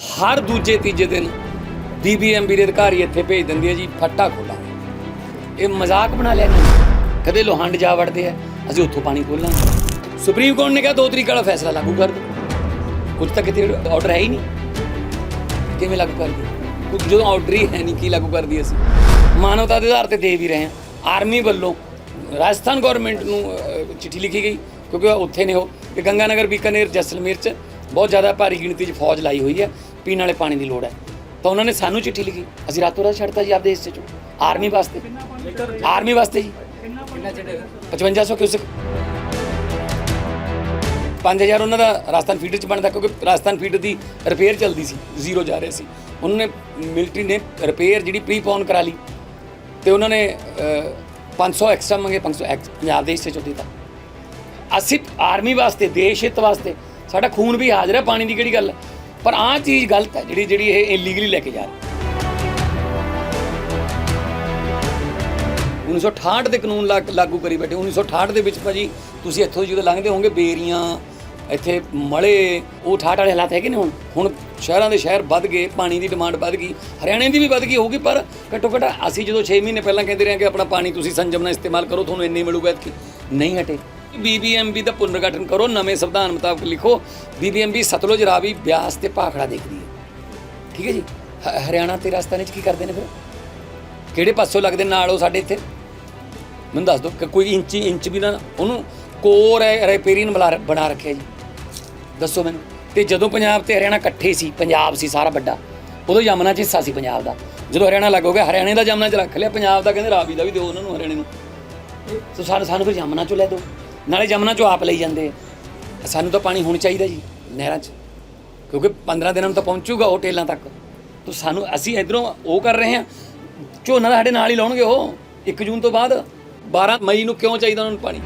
ਹਰ ਦੂਜੇ ਤੀਜੇ ਦਿਨ ਬੀਬੀਐਮਬੀ ਦੇ ਅਧਿਕਾਰੀ ਇੱਥੇ ਭੇਜ ਦਿੰਦੇ ਆ ਜੀ, ਫੱਟਾ ਖੋਲਾਂਗੇ। ਇਹ ਮਜ਼ਾਕ ਬਣਾ ਲਿਆ ਇਹਨਾਂ ਨੇ। ਕਦੇ ਲੋਹੰਡ ਜਾ ਵੜਦੇ ਆ, ਅਸੀਂ ਉੱਥੋਂ ਪਾਣੀ ਖੋਲਾਂਗੇ। ਸੁਪਰੀਮ ਕੋਰਟ ਨੇ ਕਿਹਾ ਦੋ ਤਰੀਕ ਵਾਲਾ ਫੈਸਲਾ ਲਾਗੂ ਕਰ ਦਿਓ। ਕੁਝ ਤਾਂ ਕਿਤੇ ਆਰਡਰ ਹੈ ਹੀ ਨਹੀਂ। ਕਿਵੇਂ ਲਾਗੂ ਕਰ ਦਿਓ? ਕੁਝ ਜਦੋਂ ਆਰਡਰ ਹੀ ਹੈ ਨਹੀਂ, ਕੀ ਲਾਗੂ ਕਰ ਦਈਏ ਅਸੀਂ? ਮਾਨਵਤਾ ਦੇ ਆਧਾਰ ਤੇ ਦੇ ਵੀ ਰਹੇ ਹਾਂ ਆਰਮੀ ਵੱਲੋਂ ਰਾਜਸਥਾਨ ਗਵਰਨਮੈਂਟ ਨੂੰ ਚਿੱਠੀ ਲਿਖੀ ਗਈ, ਕਿਉਂਕਿ ਉੱਥੇ ਨੇ ਉਹ। ਕਿ ਗੰਗਾਨਗਰ, ਬੀਕਾਨੇਰ, ਜੈਸਲਮੇਰ ਚ ਬਹੁਤ ਜ਼ਿਆਦਾ ਭਾਰੀ ਗਿਣਤੀ 'ਚ ਫੌਜ ਲਾਈ ਹੋਈ ਹੈ ਪੀਣ ਵਾਲੇ ਪਾਣੀ ਦੀ ਲੋੜ ਹੈ। ਤਾਂ ਉਹਨਾਂ ਨੇ ਸਾਨੂੰ ਚਿੱਠੀ ਲਿਖੀ। ਅਸੀਂ ਰਾਤੋਂ ਰਾਤ ਛੱਡਤਾ ਜੀ ਆਪਦੇ ਹਿੱਸੇ ਚੋਂ। ਆਰਮੀ ਵਾਸਤੇ। ਆਰਮੀ ਵਾਸਤੇ ਜੀ। 5500 ਕਿਊਸਕ। 5000 ਉਹਨਾਂ ਦਾ ਰਾਜਸਥਾਨ ਫੀਡਰ ਚ ਬਣਦਾ ਕਿਉਂਕਿ ਰਾਜਸਥਾਨ ਫੀਡਰ ਦੀ ਰਿਪੇਅਰ ਚੱਲਦੀ ਸੀ। ਜ਼ੀਰੋ ਜਾ ਰਿਹਾ ਸੀ। ਉਹਨਾਂ ਨੇ ਮਿਲਟਰੀ ਨੇ ਰਿਪੇਅਰ ਜਿਹੜੀ ਪ੍ਰੀਪੋਨ ਕਰਾ ਲਈ। ਤੇ ਉਹਨਾਂ ਨੇ ਅਹ, 500 ਐਕਸਟਰਾ ਮੰਗੇ 500 ਐਕਸ ਪੰਜਾਬ ਦੇ ਹਿੱਸੇ ਚੋਂ ਦਿੱਤਾ। ਅਸੀਂ ਆਰਮੀ ਵਾਸਤੇ ਦੇਸ਼ ਹਿੱਤ ਵਾਸਤੇ ਸਾਡਾ ਖੂਨ ਵੀ ਹਾਜ਼ਰ ਹੈ, ਪਾਣੀ ਦੀ ਕਿਹੜੀ ਗੱਲ ਹੈ? ਪਰ ਆਹ ਚੀਜ਼ ਗਲਤ ਹੈ ਜਿਹੜੀ ਜਿਹੜੀ ਇਹ ਇਲੀਗਲੀ ਲੈ ਕੇ ਜਾ ਰਹੇ 1968 ਦੇ ਕਾਨੂੰਨ ਲਾ- ਲਾਗੂ ਕਰੀ ਬੈਠੇ 1968 ਦੇ ਵਿੱਚ ਭਾਜੀ ਤੁਸੀਂ ਇੱਥੋਂ ਜਦੋਂ ਲੰਘਦੇ ਹੋਵੋਗੇ, ਬੇਰੀਆਂ, ਇੱਥੇ ਮਲੇ, ਉਹ 68 ਵਾਲੇ ਹਾਲਾਤ ਹੈਗੇ ਨੇ ਹੁਣ? ਹੁਣ ਸ਼ਹਿਰਾਂ ਦੇ ਸ਼ਹਿਰ ਵੱਧ ਗਏ, ਪਾਣੀ ਦੀ ਡਿਮਾਂਡ ਵੱਧ ਗਈ, ਹਰਿਆਣੇ ਦੀ ਵੀ ਵੱਧ ਗਈ ਹੋਊਗੀ, ਪਰ ਘੱਟੋ ਘੱਟ ਅਸੀਂ ਜਦੋਂ 6 ਮਹੀਨੇ ਪਹਿਲਾਂ ਕਹਿੰਦੇ ਰਹੇ ਹਾਂ ਕਿ ਆਪਣਾ ਪਾਣੀ ਤੁਸੀਂ ਸੰਜਮ ਨਾਲ ਇਸਤੇਮਾਲ ਕਰੋ, ਤੁਹਾਨੂੰ ਇੰਨੀ ਮਿਲੂਗਾ ਕਿ ਨਹੀਂ ਹਟੇ। ਬੀਬੀਐਮਬੀ ਦਾ ਪੁਨਰਗਠਨ ਕਰੋ, ਨਵੇਂ ਸੰਵਿਧਾਨ ਮੁਤਾਬਕ ਲਿਖੋ। ਬੀਬੀਐਮਬੀ ਸਤਲੁਜ ਰਾਵੀ ਬਿਆਸ ਤੇ ਭਾਖੜਾ ਦੇਖਦੀ ਹੈ। ਠੀਕ ਹੈ ਜੀ? ਹ- ਹਰਿਆਣਾ ਤੇ ਰਾਜਸਥਾਨ ਵਿੱਚ ਕੀ ਕਰਦੇ ਨੇ ਫਿਰ? ਕਿਹੜੇ ਪਾਸੋਂ ਲੱਗਦੇ ਨਾਲ ਉਹ ਸਾਡੇ ਇੱਥੇ? ਮੈਨੂੰ ਦੱਸ ਦਿਓ, ਕਿ ਕੋਈ ਇੰਚ ਇੰਚ ਵੀ ਨਾ, ਉਹਨੂੰ ਕੋਰ ਰਿਪੇਰੀਨ ਬਣਾ ਰੱਖਿਆ ਜੀ। ਦੱਸੋ ਮੈਨੂੰ। ਤੇ ਜਦੋਂ ਪੰਜਾਬ ਤੇ ਹਰਿਆਣਾ ਇਕੱਠੇ ਸੀ, ਪੰਜਾਬ ਸੀ ਸਾਰਾ ਵੱਡਾ, ਉਦੋਂ ਯਮਨਾ ਚ ਹਿੱਸਾ ਸੀ ਪੰਜਾਬ ਦਾ। ਜਦੋਂ ਹਰਿਆਣਾ ਲੱਗ ਹੋ ਗਿਆ, ਹਰਿਆਣੇ ਦਾ ਯਮਨਾ ਚ ਰੱਖ ਲਿਆ, ਪੰਜਾਬ ਦਾ ਕਹਿੰਦੇ ਰਾਵੀ ਦਾ ਵੀ ਦਿਓ ਉਹਨਾਂ ਨੂੰ, ਹਰਿਆਣੇ ਨੂੰ। ਸੋ ਸਾਨੂੰ ਸਾਨੂੰ ਫਿਰ ਯਮਨਾ ਚੋਂ ਲੈ ਦਿਓ। ਨਾਲੇ ਯਮਨਾ ਚੋਂ ਆਪ ਲਈ ਜਾਂਦੇ ਸਾਨੂੰ ਤਾਂ ਪਾਣੀ ਹੁਣ ਚਾਹੀਦਾ ਜੀ, ਨਹਿਰਾਂ 'ਚ। ਕਿਉਂਕਿ 15 ਦਿਨਾਂ ਨੂੰ ਤਾਂ ਪਹੁੰਚੂਗਾ ਉਹ ਟੇਲਾਂ ਤੱਕ। ਤਾਂ ਸਾਨੂੰ, ਅਸੀਂ ਇਧਰੋਂ ਉਹ ਕਰ ਰਹੇ ਹਾਂ। ਝੋਨਾ ਤਾਂ ਸਾਡੇ ਨਾਲ ਹੀ ਲਾਉਣਗੇ ਉਹ 1 ਜੂਨ ਤੋਂ ਬਾਅਦ। 12 ਮਈ ਨੂੰ ਕਿਉਂ ਚਾਹੀਦਾ ਉਹਨਾਂ ਨੂੰ ਪਾਣੀ?